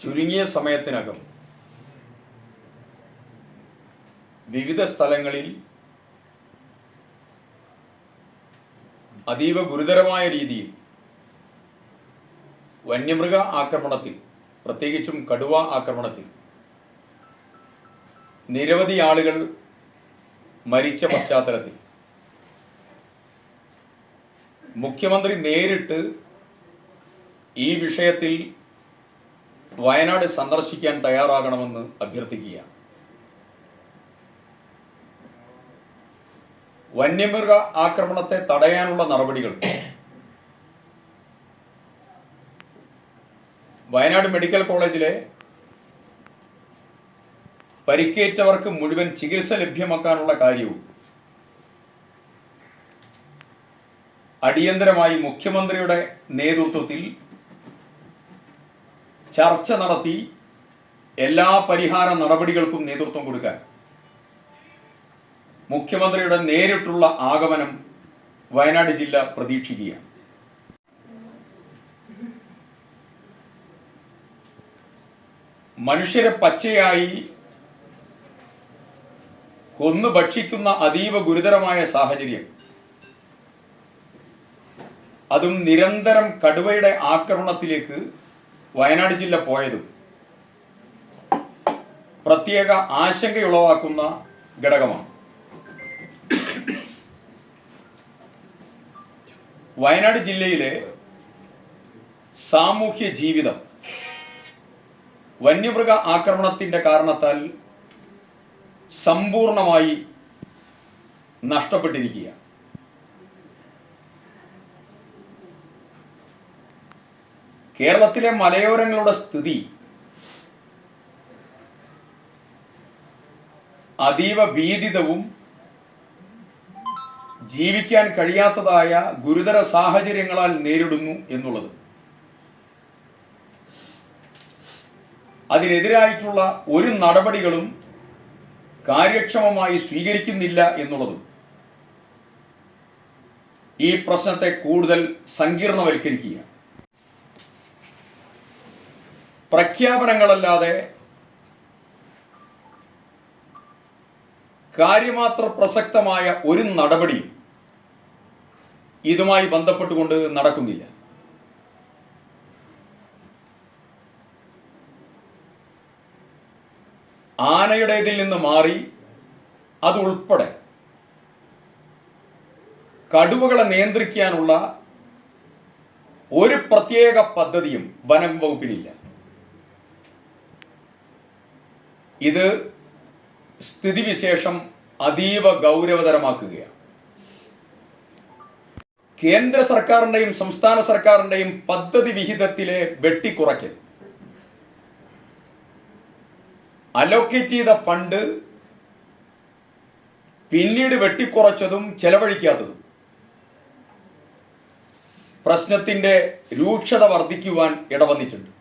ചുരുങ്ങിയ സമയത്തിനകം വിവിധ സ്ഥലങ്ങളിൽ അതീവ ഗുരുതരമായ രീതിയിൽ വന്യമൃഗ ആക്രമണത്തിൽ പ്രത്യേകിച്ചും കടുവ ആക്രമണത്തിൽ നിരവധി ആളുകൾ മരിച്ച പശ്ചാത്തലത്തിൽ. മുഖ്യമന്ത്രി നേരിട്ട് ഈ വിഷയത്തിൽ വയനാട് സന്ദർശിക്കാൻ തയ്യാറാകണമെന്ന് അഭ്യർത്ഥിക്കുകയാണ്. വന്യമൃഗ ആക്രമണത്തെ തടയാനുള്ള നടപടികൾ. വയനാട് മെഡിക്കൽ കോളേജിലെ പരിക്കേറ്റവർക്ക് മുഴുവൻ ചികിത്സ ലഭ്യമാക്കാനുള്ള കാര്യവും അടിയന്തരമായി മുഖ്യമന്ത്രിയുടെ നേതൃത്വത്തിൽ ചർച്ച നടത്തി എല്ലാ പരിഹാര നടപടികൾക്കും നേതൃത്വം കൊടുക്കാൻ. മുഖ്യമന്ത്രിയുടെ നേരിട്ടുള്ള ആഗമനം വയനാട് ജില്ല പ്രതീക്ഷിക്കുകയാണ്. മനുഷ്യരെ പച്ചയായി കൊന്നു ഭക്ഷിക്കുന്ന അതീവ ഗുരുതരമായ സാഹചര്യം. അതും നിരന്തരം കടുവയുടെ ആക്രമണത്തിലേക്ക് വയനാട് ജില്ല പോയതും പ്രത്യേക ആശങ്കയുളവാക്കുന്ന ഘടകമാണ്. വയനാട് ജില്ലയിലെ സാമൂഹ്യ ജീവിതം വന്യമൃഗ ആക്രമണത്തിന്റെ കാരണത്താൽ സമ്പൂർണമായി നഷ്ടപ്പെട്ടിരിക്കുകയാണ്. കേരളത്തിലെ മലയോരങ്ങളുടെ സ്ഥിതി അതീവ ഭീതിതവും ജീവിക്കാൻ കഴിയാത്തതായ ഗുരുതര സാഹചര്യങ്ങളാൽ നേരിടുന്നു എന്നുള്ളത്. അതിനെതിരായിട്ടുള്ള ഒരു നടപടികളും കാര്യക്ഷമമായി സ്വീകരിക്കുന്നില്ല എന്നുള്ളതും. ഈ പ്രശ്നത്തെ കൂടുതൽ സങ്കീർണവൽക്കരിക്കുകയാണ്. പ്രഖ്യാപനങ്ങളല്ലാതെ കാര്യമാത്ര പ്രസക്തമായ ഒരു നടപടി ഇതുമായി ബന്ധപ്പെട്ടുകൊണ്ട് നടക്കുന്നില്ല. ആനയുടേതിൽ നിന്ന് മാറി അതുൾപ്പെടെ കടുവകളെ നിയന്ത്രിക്കാനുള്ള ഒരു പ്രത്യേക പദ്ധതിയും വനം വകുപ്പിനില്ല. ഇത് സ്ഥിതിവിശേഷം അതീവ ഗൗരവതരമാക്കുകയാണ്. കേന്ദ്ര സർക്കാരിന്റെയും സംസ്ഥാന സർക്കാരിന്റെയും പദ്ധതി വിഹിതത്തിലെ വെട്ടിക്കുറയ്ക്കൽ. അലോക്കേറ്റ് ചെയ്ത ഫണ്ട് പിന്നീട് വെട്ടിക്കുറച്ചതും ചെലവഴിക്കാത്തതും. പ്രശ്നത്തിന്റെ രൂക്ഷത വർദ്ധിക്കുവാൻ ഇടവന്നിട്ടുണ്ട്.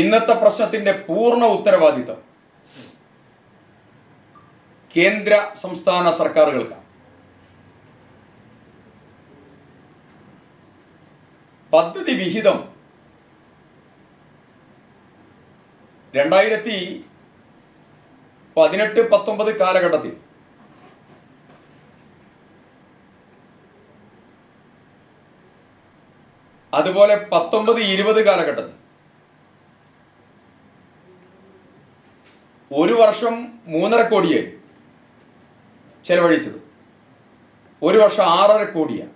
ഇന്നത്തെ പ്രശ്നത്തിന്റെ പൂർണ ഉത്തരവാദിത്തം കേന്ദ്ര സംസ്ഥാന സർക്കാരുകൾക്കാണ്. പദ്ധതി വിഹിതം രണ്ടായിരത്തി പതിനെട്ട് പത്തൊമ്പത് കാലഘട്ടത്തിൽ അതുപോലെ പത്തൊമ്പത് ഇരുപത് കാലഘട്ടത്തിൽ ഒരു വർഷം മൂന്നര കോടിയായി ചെലവഴിച്ചത്. ഒരു വർഷം ആറര കോടിയാണ്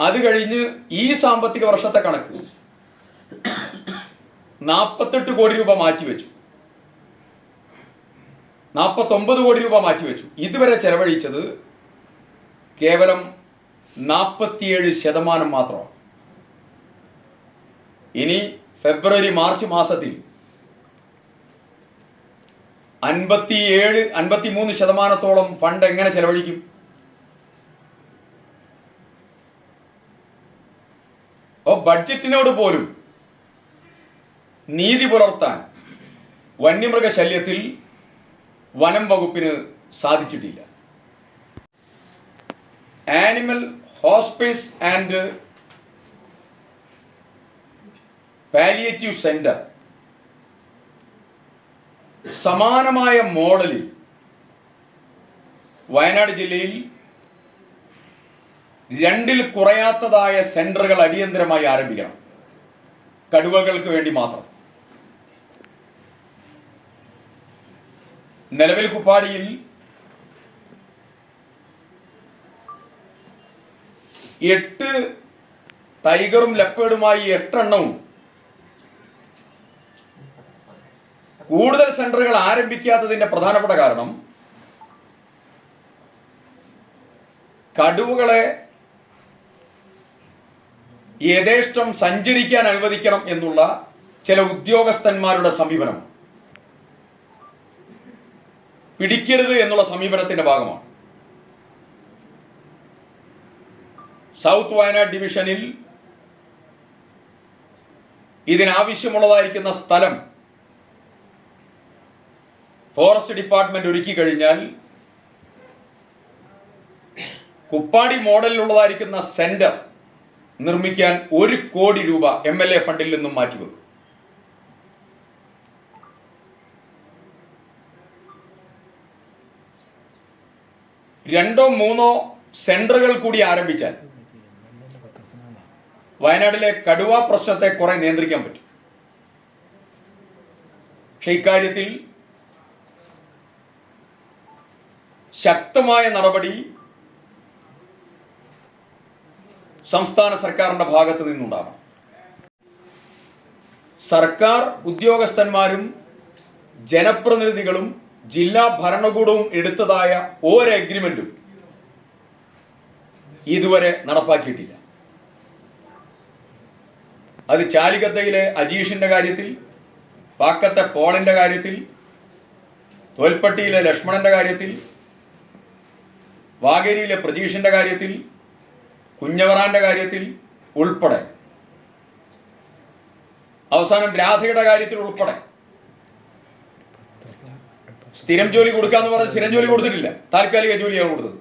അത് കഴിഞ്ഞ് ഈ സാമ്പത്തിക വർഷത്തെ കണക്ക് നാൽപ്പത്തെട്ട് കോടി രൂപ മാറ്റിവെച്ചു. നാൽപ്പത്തൊമ്പത് കോടി രൂപ മാറ്റിവെച്ചു. ഇതുവരെ ചെലവഴിച്ചത് കേവലം നാൽപ്പത്തിയേഴ് ശതമാനം മാത്രമാണ്. ഇനി ഫെബ്രുവരി മാർച്ച് മാസത്തിൽ അൻപത്തിയേഴ് അൻപത്തിമൂന്ന് ശതമാനത്തോളം ഫണ്ട് എങ്ങനെ ചെലവഴിക്കും? അപ്പോൾ ബഡ്ജറ്റിനോട് പോലും നീതി പുലർത്താൻ വന്യമൃഗശല്യത്തിൽ വനം വകുപ്പിന് സാധിച്ചിട്ടില്ല. Animal hospice and palliative centre സമാനമായ മോഡലിൽ വയനാട് ജില്ലയിൽ രണ്ടിൽ കുറയാത്തതായ സെന്ററുകൾ അടിയന്തരമായി ആരംഭിക്കണം. കടുവകൾക്ക് വേണ്ടി മാത്രം. നിലവിൽ കുപ്പാടിയിൽ എട്ട് ടൈഗറും ലെപ്പേഡുമായി എട്ടെണ്ണവും കൂടുതൽ സെന്ററുകൾ ആരംഭിക്കാത്തതിന്റെ പ്രധാനപ്പെട്ട കാരണം കടുവകളെ യഥേഷ്ടം സഞ്ചരിക്കാൻ അനുവദിക്കണം എന്നുള്ള ചില ഉദ്യോഗസ്ഥന്മാരുടെ സമീപനം. പിടിക്കരുത് എന്നുള്ള സമീപനത്തിന്റെ ഭാഗമാണ്. സൗത്ത് വയനാട് ഡിവിഷനിൽ ഇതിനാവശ്യമുള്ളതായിരിക്കുന്ന സ്ഥലം ഫോറസ്റ്റ് ഡിപ്പാർട്ട്മെന്റ് ഒരുക്കി കഴിഞ്ഞാൽ കുപ്പാടി മോഡലിലുള്ളതായിരിക്കുന്ന സെന്റർ നിർമ്മിക്കാൻ ഒരു കോടി രൂപ എം എൽ എ ഫണ്ടിൽ നിന്നും മാറ്റിവെക്കും. രണ്ടോ മൂന്നോ സെന്ററുകൾ കൂടി ആരംഭിച്ചാൽ വയനാട്ടിലെ കടുവ പ്രശ്നത്തെ കുറെ നിയന്ത്രിക്കാൻ പറ്റും. പക്ഷെ ഇക്കാര്യത്തിൽ ശക്തമായ നടപടി സംസ്ഥാന സർക്കാരിന്റെ ഭാഗത്ത് നിന്നുണ്ടാവണം. സർക്കാർ ഉദ്യോഗസ്ഥന്മാരും ജനപ്രതിനിധികളും ജില്ലാ ഭരണകൂടവും എടുത്തതായ ഒരു അഗ്രിമെന്റും ഇതുവരെ നടപ്പാക്കിയിട്ടില്ല. അത് ചാലികത്തയിലെ അജീഷിന്റെ കാര്യത്തിൽ പാക്കത്തെ പോളിന്റെ കാര്യത്തിൽ തോൽപ്പട്ടിയിലെ ലക്ഷ്മണന്റെ കാര്യത്തിൽ വാഗേരിയിലെ പ്രതീക്ഷിന്റെ കാര്യത്തിൽ കുഞ്ഞവറാന്റെ കാര്യത്തിൽ ഉൾപ്പെടെ. അവസാനം രാധയുടെ കാര്യത്തിൽ ഉൾപ്പെടെ. സ്ഥിരം ജോലി കൊടുക്കാന്ന് പറഞ്ഞ് സ്ഥിരം ജോലി കൊടുത്തിട്ടില്ല. താൽക്കാലിക ജോലിയാണ് കൊടുത്തത്.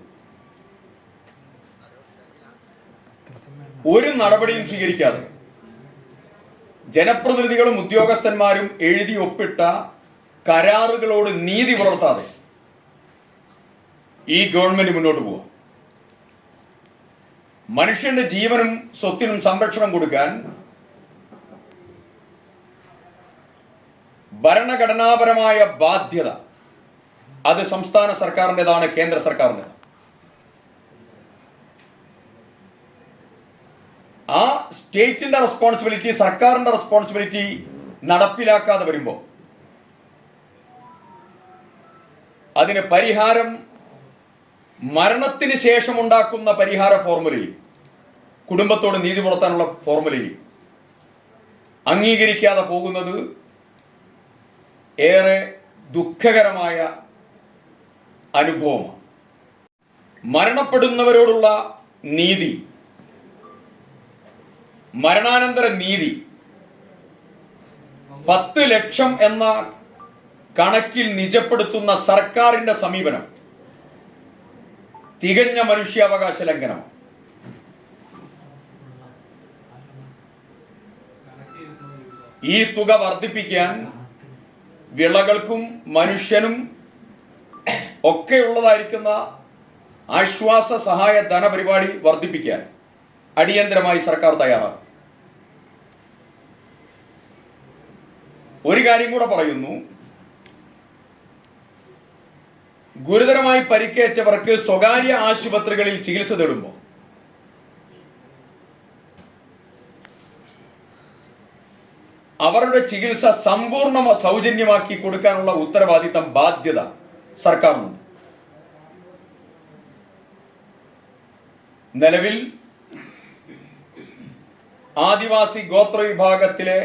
ഒരു നടപടിയും സ്വീകരിക്കാതെ ജനപ്രതിനിധികളും ഉദ്യോഗസ്ഥന്മാരും എഴുതി ഒപ്പിട്ട കരാറുകളോട് നീതി പുലർത്താതെ ഈ ഗവൺമെന്റ് മുന്നോട്ട് പോവാം. മനുഷ്യന്റെ ജീവനും സ്വത്തിനും സംരക്ഷണം കൊടുക്കാൻ ഭരണഘടനാപരമായ ബാധ്യത അത് സംസ്ഥാന സർക്കാരിന്റെതാണ് കേന്ദ്ര സർക്കാരിന്റെ ആ സ്റ്റേറ്റിന്റെ റെസ്പോൺസിബിലിറ്റി സർക്കാരിന്റെ റെസ്പോൺസിബിലിറ്റി നടപ്പിലാക്കാതെ വരുമ്പോൾ അതിന് പരിഹാരം മരണത്തിന് ശേഷം ഉണ്ടാക്കുന്ന പരിഹാര ഫോർമുലയും കുടുംബത്തോട് നീതി പുലർത്താനുള്ള ഫോർമുലയും അംഗീകരിക്കാതെ പോകുന്നത് ഏറെ ദുഃഖകരമായ അനുഭവമാണ്. മരണപ്പെടുന്നവരോടുള്ള നീതി മരണാനന്തര നീതി പത്ത് ലക്ഷം എന്ന കണക്കിൽ നിജപ്പെടുത്തുന്ന സർക്കാരിന്റെ സമീപനം തികഞ്ഞ മനുഷ്യാവകാശ ലംഘനം. ഈ തുക വർദ്ധിപ്പിക്കാൻ വിളകൾക്കും മനുഷ്യനും ഒക്കെ ഉള്ളതായിരിക്കുന്ന ആശ്വാസ സഹായ ധനപരിപാടി വർദ്ധിപ്പിക്കാൻ അടിയന്തരമായി സർക്കാർ തയ്യാറാണ്. ഒരു കാര്യം കൂടെ പറയുന്നു. ഗുരുതരമായി പരിക്കേറ്റവർക്ക് സ്വകാര്യ ആശുപത്രികളിൽ ചികിത്സ തേടുമ്പോൾ. അവരുടെ ചികിത്സ സമ്പൂർണ സൗജന്യമാക്കി കൊടുക്കാനുള്ള ഉത്തരവാദിത്തം ബാധ്യത സർക്കാരിനുണ്ട്. നിലവിൽ ആദിവാസി ഗോത്ര വിഭാഗത്തിലെ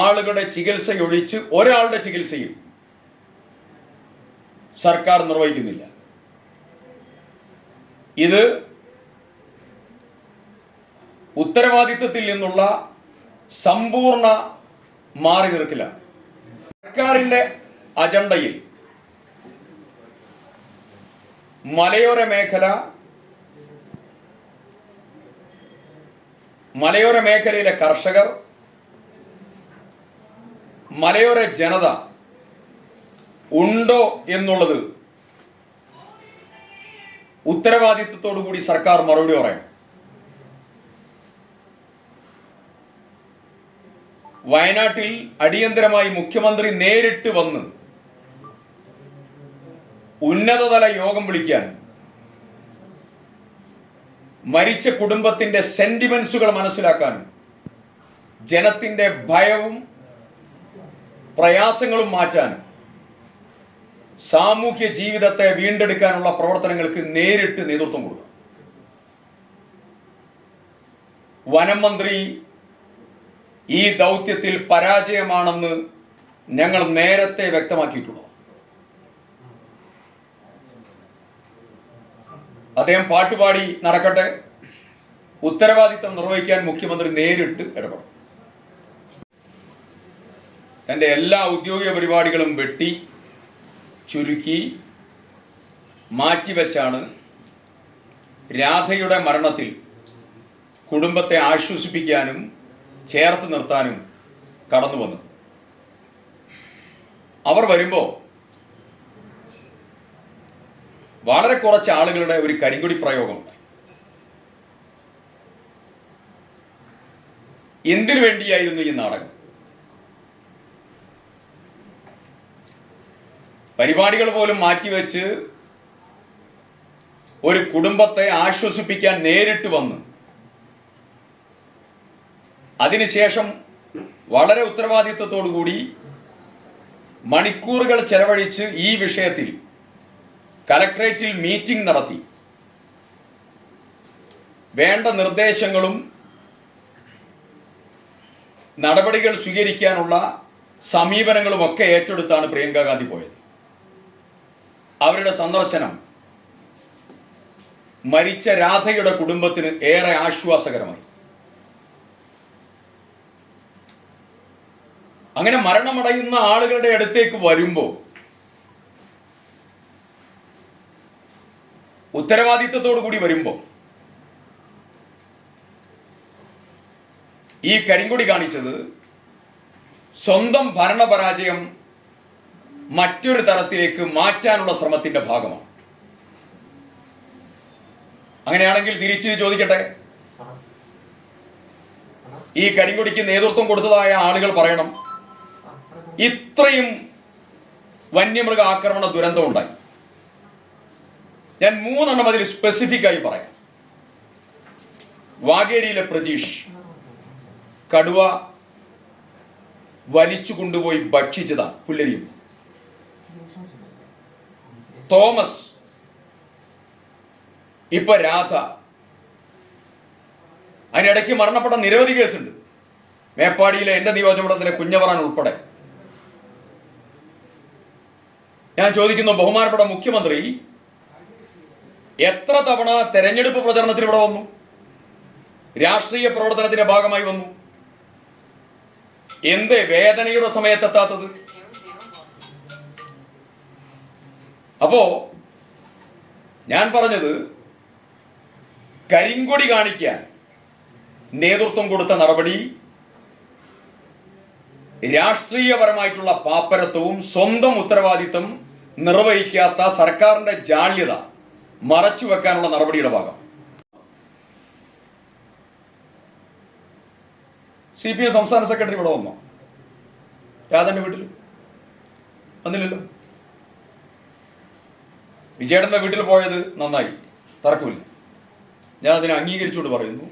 ആളുകളുടെ ചികിത്സയൊഴിച്ച് ഒരാളുടെ ചികിത്സയും സർക്കാർ നിർവഹിക്കുന്നില്ല. ഇത് ഉത്തരവാദിത്വത്തിൽ നിന്നുള്ള സമ്പൂർണ മാറി നിൽക്കലാണ്. സർക്കാരിന്റെ അജണ്ടയിൽ മലയോര മേഖല മലയോര മേഖലയിലെ കർഷകർ മലയോര ജനത ഉണ്ടോ എന്നുള്ളത് ഉത്തരവാദിത്വത്തോടു കൂടി സർക്കാർ മറുപടി പറയണം. വയനാട്ടിൽ അടിയന്തരമായി മുഖ്യമന്ത്രി നേരിട്ട് വന്ന് ഉന്നതതല യോഗം വിളിക്കാൻ മരിച്ച കുടുംബത്തിന്റെ സെന്റിമെന്റ്സുകൾ മനസ്സിലാക്കാനും ജനത്തിന്റെ ഭയവും പ്രയാസങ്ങളും മാറ്റാനും സാമൂഹ്യ ജീവിതത്തെ വീണ്ടെടുക്കാനുള്ള പ്രവർത്തനങ്ങൾക്ക് നേരിട്ട് നേതൃത്വം കൊടുക്കുക വനം മന്ത്രി ഈ ദൗത്യത്തിൽ പരാജയമാണെന്ന് ഞങ്ങൾ നേരത്തെ വ്യക്തമാക്കിയിട്ടുള്ളൂ അദ്ദേഹം പാട്ടുപാടി നടക്കട്ടെ. ഉത്തരവാദിത്തം നിർവഹിക്കാൻ മുഖ്യമന്ത്രി നേരിട്ട് ഇടപെടും തന്റെ എല്ലാ ഔദ്യോഗിക പരിപാടികളും വെട്ടി ചുരുക്കി മാറ്റിവെച്ചാണ് രാധയുടെ മരണത്തിൽ കുടുംബത്തെ ആശ്വസിപ്പിക്കാനും ചേർത്ത് നിർത്താനും കടന്നു വന്നത്. അവർ വരുമ്പോൾ വളരെ കുറച്ച് ആളുകളുടെ ഒരു കരിങ്കുടി പ്രയോഗമുണ്ട് എന്തിനു വേണ്ടിയായിരുന്നു ഈ നാടകം? പരിപാടികൾ പോലും മാറ്റിവെച്ച് ഒരു കുടുംബത്തെ ആശ്വസിപ്പിക്കാൻ നേരിട്ട് വന്ന്. അതിനുശേഷം വളരെ ഉത്തരവാദിത്വത്തോടു കൂടി മണിക്കൂറുകൾ ചെലവഴിച്ച് ഈ വിഷയത്തിൽ കലക്ട്രേറ്റിൽ മീറ്റിംഗ് നടത്തി. വേണ്ട നിർദ്ദേശങ്ങളും നടപടികൾ സ്വീകരിക്കാനുള്ള സമീപനങ്ങളുമൊക്കെ ഏറ്റെടുത്താണ് പ്രിയങ്ക ഗാന്ധി പോയത്. അവരുടെ സന്ദർശനം മരിച്ച രാധയുടെ കുടുംബത്തിന് ഏറെ ആശ്വാസകരമായി. അങ്ങനെ മരണമടയുന്ന ആളുകളുടെ അടുത്തേക്ക് വരുമ്പോൾ ഉത്തരവാദിത്വത്തോടു കൂടി വരുമ്പോൾ ഈ കരിങ്കൊടി കാണിച്ചത് സ്വന്തം ഭരണപരാജയം മറ്റൊരു തരത്തിലേക്ക് മാറ്റാനുള്ള ശ്രമത്തിന്റെ ഭാഗമാണ്. അങ്ങനെയാണെങ്കിൽ തിരിച്ച് ചോദിക്കട്ടെ? ഈ കരിങ്കൊടിക്ക് നേതൃത്വം കൊടുത്തതായ ആളുകൾ പറയണം. ഇത്രയും വന്യമൃഗ ആക്രമണ ദുരന്തം ഉണ്ടായി. ഞാൻ മൂന്നെണ്ണം അതിൽ സ്പെസിഫിക് ആയി പറയാം. വാഗേരിയിലെ പ്രതീഷ് കടുവ വലിച്ചു കൊണ്ടുപോയി ഭക്ഷിച്ചതാണ് പുല്ലരിയും തോമസ്. ഇപ്പൊ രാധ. അതിനിടയ്ക്ക് മരണപ്പെട്ട നിരവധി കേസുണ്ട്. മേപ്പാടിയിലെ എന്റെ നിയോജകമണ്ഡലത്തിലെ കുഞ്ഞവറാൻ ഉൾപ്പെടെ. ഞാൻ ചോദിക്കുന്നു ബഹുമാനപ്പെട്ട മുഖ്യമന്ത്രി എത്ര തവണ തെരഞ്ഞെടുപ്പ് പ്രചരണത്തിന് ഇവിടെ വന്നു? രാഷ്ട്രീയ പ്രവർത്തനത്തിന്റെ ഭാഗമായി വന്നു? എന്ത് വേദനയുടെ സമയത്തെത്താത്തത് അപ്പോ ഞാൻ പറഞ്ഞത് കരിങ്കൊടി കാണിക്കാൻ നേതൃത്വം കൊടുത്ത നടപടി രാഷ്ട്രീയപരമായിട്ടുള്ള പാപ്പരത്വവും സ്വന്തം ഉത്തരവാദിത്തം നിർവഹിക്കാത്ത സർക്കാരിന്റെ ജാള്യത മറച്ചു വെക്കാനുള്ള നടപടിയുടെ ഭാഗം. സി പി എം സംസ്ഥാന സെക്രട്ടറി ഇവിടെ വന്നോ? രാധന്റെ വീട്ടിൽ വന്നില്ലല്ലോ? വിജയേട്ടന്റെ വീട്ടിൽ പോയത് നന്നായി. തർക്കമില്ല. ഞാൻ അതിനെ അംഗീകരിച്ചുകൊണ്ട് പറയുന്നു.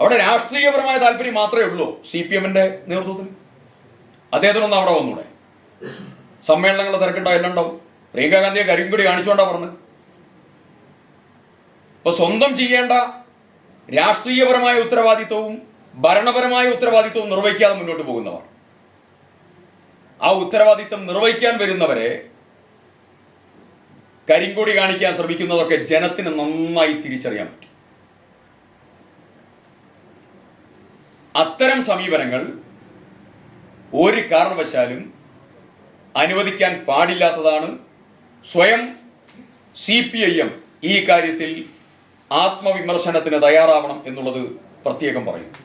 അവിടെ രാഷ്ട്രീയപരമായ താല്പര്യം മാത്രമേ ഉള്ളൂ സി പി എമ്മിന്റെ നേതൃത്വത്തിൽ. അദ്ദേഹത്തിനൊന്നും അവിടെ വന്നൂടെ. സമ്മേളനങ്ങൾ തിരക്കുണ്ടോ എല്ലാം കരിങ്കുടി കാണിച്ചുകൊണ്ടാ പറഞ്ഞത് ഇപ്പൊ സ്വന്തം ചെയ്യേണ്ട രാഷ്ട്രീയപരമായ ഉത്തരവാദിത്വവും ഭരണപരമായ ഉത്തരവാദിത്വവും നിർവഹിക്കാതെ മുന്നോട്ട് പോകുന്നവർ. ആ ഉത്തരവാദിത്വം നിർവഹിക്കാൻ വരുന്നവരെ കരിങ്കൊടി കാണിക്കാൻ ശ്രമിക്കുന്നതൊക്കെ ജനത്തിന് നന്നായി തിരിച്ചറിയാൻ പറ്റും. അത്തരം സമീപനങ്ങൾ ഒരു കാരണവശാലും അനുവദിക്കാൻ പാടില്ലാത്തതാണ്. സ്വയം സി പി ഐ എം ഈ കാര്യത്തിൽ ആത്മവിമർശനത്തിന് തയ്യാറാവണം എന്നുള്ളത് പ്രത്യേകം പറയുന്നു.